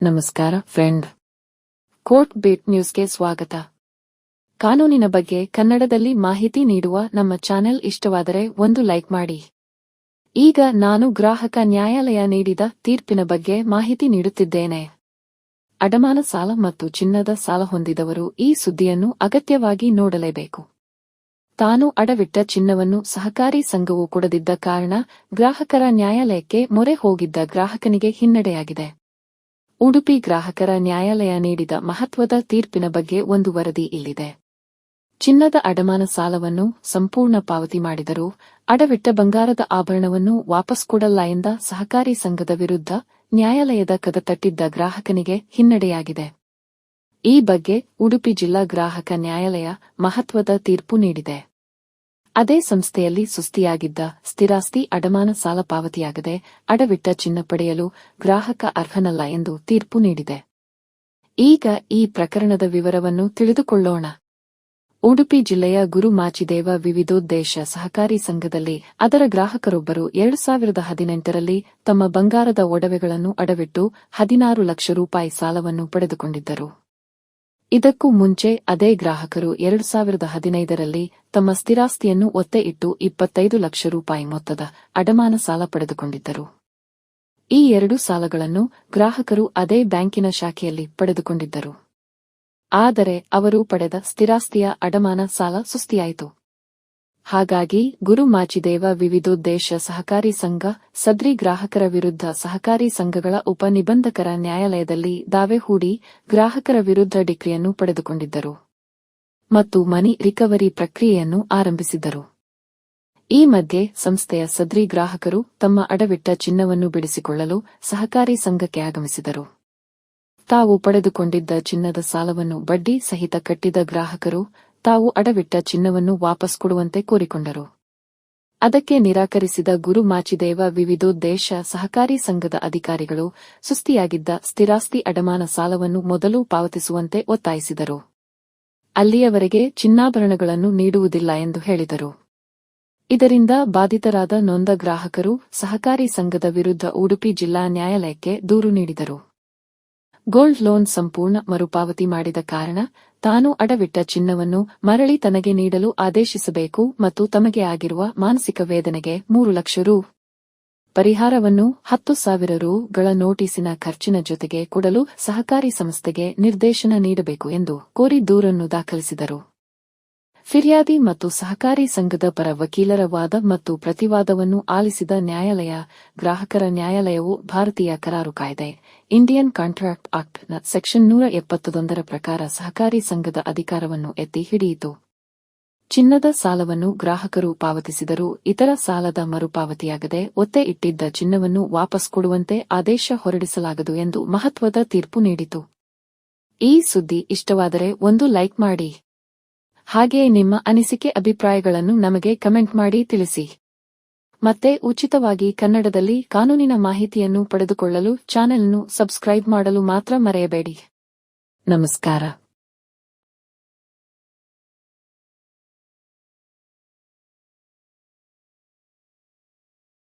ನಮಸ್ಕಾರ friend court beet ನ್ಯೂಸ್ಗೆ ಸ್ವಾಗತ. ಕಾನೂನಿನ ಬಗ್ಗೆ ಕನ್ನಡದಲ್ಲಿ ಮಾಹಿತಿ ನೀಡುವ ನಮ್ಮ ಚಾನೆಲ್ ಇಷ್ಟವಾದರೆ ಒಂದು ಲೈಕ್ ಮಾಡಿ. ಈಗ ನಾನು ಗ್ರಾಹಕ ನ್ಯಾಯಾಲಯ ನೀಡಿದ ತೀರ್ಪಿನ ಬಗ್ಗೆ ಮಾಹಿತಿ ನೀಡುತ್ತಿದ್ದೇನೆ. ಅಡಮಾನ ಸಾಲ ಮತ್ತು ಚಿನ್ನದ ಸಾಲ ಹೊಂದಿದವರು ಈ ಸುದ್ದಿಯನ್ನು ಅಗತ್ಯವಾಗಿ ನೋಡಲೇಬೇಕು. ತಾನು ಅಡವಿಟ್ಟ ಚಿನ್ನವನ್ನು ಸಹಕಾರಿ ಸಂಘವು ಕೊಡದಿದ್ದ ಕಾರಣ ಗ್ರಾಹಕರ ನ್ಯಾಯಾಲಯಕ್ಕೆ ಮೊರೆ ಹೋಗಿದ್ದ ಗ್ರಾಹಕನಿಗೆ ಹಿನ್ನಡೆಯಾಗಿದೆ. ಉಡುಪಿ ಗ್ರಾಹಕರ ನ್ಯಾಯಾಲಯ ನೀಡಿದ ಮಹತ್ವದ ತೀರ್ಪಿನ ಬಗ್ಗೆ ಒಂದು ವರದಿ ಇಲ್ಲಿದೆ. ಚಿನ್ನದ ಅಡಮಾನ ಸಾಲವನ್ನು ಸಂಪೂರ್ಣ ಪಾವತಿ ಮಾಡಿದರೂ ಅಡವಿಟ್ಟ ಬಂಗಾರದ ಆಭರಣವನ್ನು ವಾಪಸ್ ಕೊಡಲ್ಲ ಎಂದ ಸಹಕಾರಿ ಸಂಘದ ವಿರುದ್ಧ ನ್ಯಾಯಾಲಯದ ಕದ ತಟ್ಟಿದ್ದ ಗ್ರಾಹಕನಿಗೆ ಹಿನ್ನಡೆಯಾಗಿದೆ. ಈ ಬಗ್ಗೆ ಉಡುಪಿ ಜಿಲ್ಲಾ ಗ್ರಾಹಕ ನ್ಯಾಯಾಲಯ ಮಹತ್ವದ ತೀರ್ಪು ನೀಡಿದೆ. ಅದೇ ಸಂಸ್ಥೆಯಲ್ಲಿ ಸುಸ್ತಿಯಾಗಿದ್ದ ಸ್ಥಿರಾಸ್ತಿ ಅಡಮಾನ ಸಾಲ ಪಾವತಿಯಾಗದೆ ಅಡವಿಟ್ಟ ಚಿನ್ನ ಪಡೆಯಲು ಗ್ರಾಹಕ ಅರ್ಹನಲ್ಲ ಎಂದು ತೀರ್ಪು ನೀಡಿದೆ. ಈಗ ಈ ಪ್ರಕರಣದ ವಿವರವನ್ನು ತಿಳಿದುಕೊಳ್ಳೋಣ. ಉಡುಪಿ ಜಿಲ್ಲೆಯ ಗುರು ಮಾಚಿದೇವ ವಿವಿಧೋದ್ದೇಶ ಸಹಕಾರಿ ಸಂಘದಲ್ಲಿ ಅದರ ಗ್ರಾಹಕರೊಬ್ಬರು ಎರಡು ಸಾವಿರದ ಹದಿನೆಂಟರಲ್ಲಿ ತಮ್ಮ ಬಂಗಾರದ ಒಡವೆಗಳನ್ನು ಅಡವಿಟ್ಟು ಹದಿನಾರು ಲಕ್ಷ ರೂಪಾಯಿ ಸಾಲವನ್ನು ಪಡೆದುಕೊಂಡಿದ್ದರು. ಇದಕ್ಕೂ ಮುಂಚೆ ಅದೇ ಗ್ರಾಹಕರು ಎರಡು ಸಾವಿರದ ಹದಿನೈದರಲ್ಲಿ ತಮ್ಮ ಸ್ಥಿರಾಸ್ತಿಯನ್ನು ಒತ್ತೆ ಇಟ್ಟು ಇಪ್ಪತ್ತೈದು ಲಕ್ಷ ರೂಪಾಯಿ ಮೊತ್ತದ ಅಡಮಾನ ಸಾಲ ಪಡೆದುಕೊಂಡಿದ್ದರು. ಈ ಎರಡು ಸಾಲಗಳನ್ನು ಗ್ರಾಹಕರು ಅದೇ ಬ್ಯಾಂಕಿನ ಶಾಖೆಯಲ್ಲಿ ಪಡೆದುಕೊಂಡಿದ್ದರು. ಆದರೆ ಅವರು ಪಡೆದ ಸ್ಥಿರಾಸ್ತಿಯ ಅಡಮಾನ ಸಾಲ ಸುಸ್ತಿಯಾಯಿತು. ಹಾಗಾಗಿ ಗುರು ಮಾಚಿದೇವ ವಿವಿಧೋದ್ದೇಶ ಸಹಕಾರಿ ಸಂಘ, ಸದ್ರಿ ಗ್ರಾಹಕರ ವಿರುದ್ಧ ಸಹಕಾರಿ ಸಂಘಗಳ ಉಪನಿಬಂಧಕರ ನ್ಯಾಯಾಲಯದಲ್ಲಿ ದಾವೆ ಹೂಡಿ ಗ್ರಾಹಕರ ವಿರುದ್ಧ ಡಿಕ್ರಿಯನ್ನು ಪಡೆದುಕೊಂಡಿದ್ದರು ಮತ್ತು ಮನಿ ರಿಕವರಿ ಪ್ರಕ್ರಿಯೆಯನ್ನು ಆರಂಭಿಸಿದ್ದರು. ಈ ಮಧ್ಯೆ ಸಂಸ್ಥೆಯ ಸದ್ರಿ ಗ್ರಾಹಕರು ತಮ್ಮ ಅಡವಿಟ್ಟ ಚಿನ್ನವನ್ನು ಬಿಡಿಸಿಕೊಳ್ಳಲು ಸಹಕಾರಿ ಸಂಘಕ್ಕೆ ಆಗಮಿಸಿದರು. ತಾವು ಪಡೆದುಕೊಂಡಿದ್ದ ಚಿನ್ನದ ಸಾಲವನ್ನು ಬಡ್ಡಿ ಸಹಿತ ಕಟ್ಟಿದ ಗ್ರಾಹಕರು ತಾವು ಅಡವಿಟ್ಟ ಚಿನ್ನವನ್ನು ವಾಪಸ್ ಕೊಡುವಂತೆ ಕೋರಿಕೊಂಡರು. ಅದಕ್ಕೆ ನಿರಾಕರಿಸಿದ ಗುರು ಮಾಚಿದೇವ ವಿವಿಧೋದ್ದೇಶ ಸಹಕಾರಿ ಸಂಘದ ಅಧಿಕಾರಿಗಳು ಸುಸ್ತಿಯಾಗಿದ್ದ ಸ್ಥಿರಾಸ್ತಿ ಅಡಮಾನ ಸಾಲವನ್ನು ಮೊದಲು ಪಾವತಿಸುವಂತೆ ಒತ್ತಾಯಿಸಿದರು. ಅಲ್ಲಿಯವರೆಗೆ ಚಿನ್ನಾಭರಣಗಳನ್ನು ನೀಡುವುದಿಲ್ಲ ಎಂದು ಹೇಳಿದರು. ಇದರಿಂದ ಬಾಧಿತರಾದ ನೊಂದ ಗ್ರಾಹಕರು ಸಹಕಾರಿ ಸಂಘದ ವಿರುದ್ಧ ಉಡುಪಿ ಜಿಲ್ಲಾ ನ್ಯಾಯಾಲಯಕ್ಕೆ ದೂರು ನೀಡಿದರು. ಗೋಲ್ಡ್ ಲೋನ್ ಸಂಪೂರ್ಣ ಮರುಪಾವತಿ ಮಾಡಿದ ಕಾರಣ ತಾನು ಅಡವಿಟ್ಟ ಚಿನ್ನವನ್ನು ಮರಳಿ ತನಗೆ ನೀಡಲು ಆದೇಶಿಸಬೇಕು ಮತ್ತು ತಮಗೆ ಆಗಿರುವ ಮಾನಸಿಕ ವೇದನೆಗೆ ಮೂರು ಲಕ್ಷ ರೂ. ಪರಿಹಾರವನ್ನು ಹತ್ತು ಸಾವಿರ ರೂಗಳ ನೋಟಿಸಿನ ಖರ್ಚಿನ ಜೊತೆಗೆ ಕೊಡಲು ಸಹಕಾರಿ ಸಂಸ್ಥೆಗೆ ನಿರ್ದೇಶನ ನೀಡಬೇಕು ಎಂದು ಕೋರಿ ದೂರನ್ನು ದಾಖಲಿಸಿದರು. ಫಿರ್ಯಾದಿ ಮತ್ತು ಸಹಕಾರಿ ಸಂಘದ ಪರ ವಕೀಲರ ವಾದ ಮತ್ತು ಪ್ರತಿವಾದವನ್ನು ಆಲಿಸಿದ ನ್ಯಾಯಾಲಯ, ಗ್ರಾಹಕರ ನ್ಯಾಯಾಲಯವು ಭಾರತೀಯ ಕರಾರು ಕಾಯ್ದೆ, ಇಂಡಿಯನ್ ಕಾಂಟ್ರಾಕ್ಟ್ ಆಕ್ಟ್ನ ಸೆಕ್ಷನ್ ನೂರ ಎಪ್ಪತ್ತೊಂದರ ಪ್ರಕಾರ ಸಹಕಾರಿ ಸಂಘದ ಅಧಿಕಾರವನ್ನು ಎತ್ತಿ ಹಿಡಿಯಿತು. ಚಿನ್ನದ ಸಾಲವನ್ನು ಗ್ರಾಹಕರು ಪಾವತಿಸಿದರೂ ಇತರ ಸಾಲದ ಮರುಪಾವತಿಯಾಗದೆ ಒತ್ತೆ ಇಟ್ಟಿದ್ದ ಚಿನ್ನವನ್ನು ವಾಪಸ್ ಕೊಡುವಂತೆ ಆದೇಶ ಹೊರಡಿಸಲಾಗದು ಎಂದು ಮಹತ್ವದ ತೀರ್ಪು ನೀಡಿತು. ಈ ಸುದ್ದಿ ಇಷ್ಟವಾದರೆ ಒಂದು ಲೈಕ್ ಮಾಡಿ. ಹಾಗೆಯೇ ನಿಮ್ಮ ಅನಿಸಿಕೆ ಅಭಿಪ್ರಾಯಗಳನ್ನು ನಮಗೆ ಕಮೆಂಟ್ ಮಾಡಿ ತಿಳಿಸಿ. ಮತ್ತೆ ಉಚಿತವಾಗಿ ಕನ್ನಡದಲ್ಲಿ ಕಾನೂನಿನ ಮಾಹಿತಿಯನ್ನು ಪಡೆದುಕೊಳ್ಳಲು ಚಾನೆಲ್ನ್ನು ಸಬ್ಸ್ಕ್ರೈಬ್ ಮಾಡಲು ಮಾತ್ರ ಮರೆಯಬೇಡಿ. ನಮಸ್ಕಾರ.